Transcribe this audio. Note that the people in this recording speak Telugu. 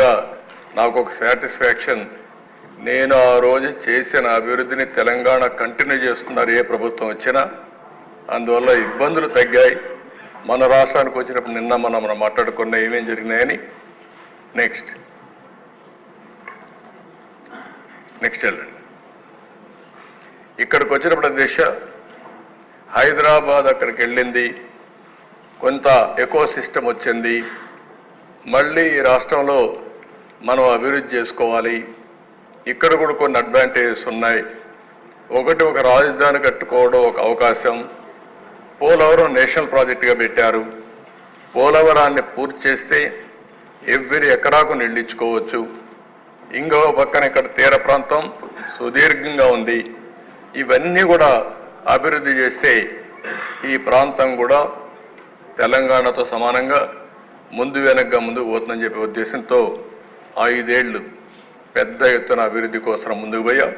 విధంగా నాకు ఒక సాటిస్ఫాక్షన్. నేను ఆ రోజు చేసిన అభివృద్ధిని తెలంగాణ కంటిన్యూ చేస్తున్నారు ఏ ప్రభుత్వం వచ్చినా. అందువల్ల ఇబ్బందులు తగ్గాయి. మన రాష్ట్రానికి వచ్చినప్పుడు నిన్న మనం మనం మాట్లాడుకున్న ఏమేం జరిగినాయని. నెక్స్ట్ నెక్స్ట్ వెళ్ళండి. ఇక్కడికి వచ్చినప్పుడు దిశ. హైదరాబాద్ అక్కడికి వెళ్ళింది. కొంత ఎకో సిస్టమ్ వచ్చింది. మళ్ళీ ఈ రాష్ట్రంలో మనం అభివృద్ధి చేసుకోవాలి. ఇక్కడ కూడా కొన్ని అడ్వాంటేజెస్ ఉన్నాయి. ఒకటి ఒక రాజధాని కట్టుకోవడం ఒక అవకాశం. పోలవరం నేషనల్ ప్రాజెక్టుగా పెట్టారు. పోలవరాన్ని పూర్తి చేస్తే ఎవ్వరి ఎకరాకు నిండించుకోవచ్చు. ఇంకో పక్కన ఇక్కడ తీర ప్రాంతం సుదీర్ఘంగా ఉంది. ఇవన్నీ కూడా అభివృద్ధి చేస్తే ఈ ప్రాంతం కూడా తెలంగాణతో సమానంగా ముందు వెనక్గా ముందుకు పోతుందని చెప్పే ఉద్దేశంతో ఐదేళ్ళు పెద్ద ఎత్తున అభివృద్ధి కోసం ముందుకు పోయాం.